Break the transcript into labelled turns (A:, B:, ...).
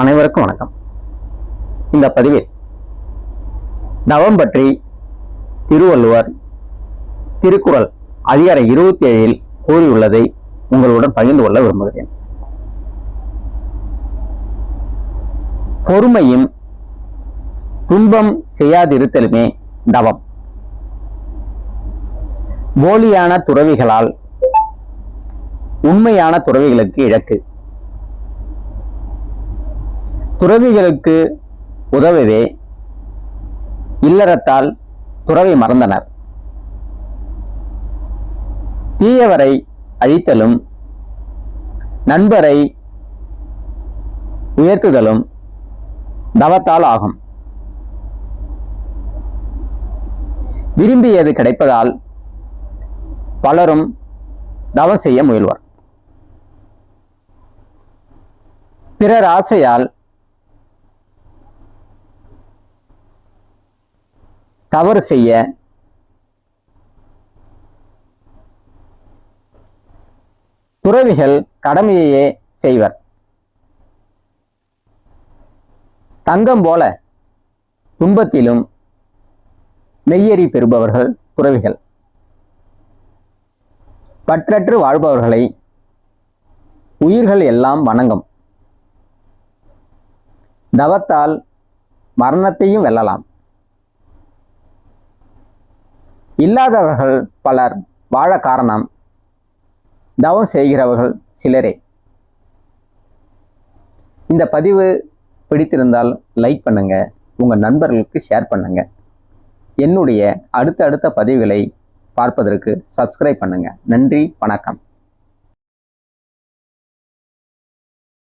A: அனைவருக்கும் வணக்கம். இந்த பதிவில் தவம் பற்றி திருவள்ளுவர் திருக்குறள் அதிகாரம் இருபத்தி ஏழில் கூறியுள்ளதை உங்களுடன் பகிர்ந்து கொள்ள விரும்புகிறேன். பொறுமையும் துன்பம் செய்யாதிருத்தலுமே தவம். போலியான துறவிகளால் உண்மையான துறவிகளுக்கு இழக்கு. துறவிகளுக்கு உதவவே இல்லறத்தால் துறவை மறந்தனர். தீயவரை அழித்தலும் நண்பரை உயர்த்துதலும் தவத்தால் ஆகும். விரும்பியது கிடைப்பதால் பலரும் தவம் செய்ய முயல்வர். பிறர் ஆசையால் தவறு செய்ய துறவிகள் கடமையையே செய்வர். தங்கம் போல துன்பத்திலும் மெய்யறி பெறுபவர்கள் துறவிகள். பற்றற்று வாழ்பவர்களை உயிர்கள் எல்லாம் வணங்கும். தவத்தால் மரணத்தையும் வெல்லலாம். இல்லாதவர்கள் பலர் வாழ காரணம் தவம் செய்கிறவர்கள் சிலரே. இந்த பதிவு பிடித்திருந்தால் லைக் பண்ணுங்க உங்கள் நண்பர்களுக்கு ஷேர் பண்ணுங்க. என்னுடைய அடுத்த அடுத்த பதிவுகளை பார்ப்பதற்கு சப்ஸ்கிரைப் பண்ணுங்கள் நன்றி வணக்கம்.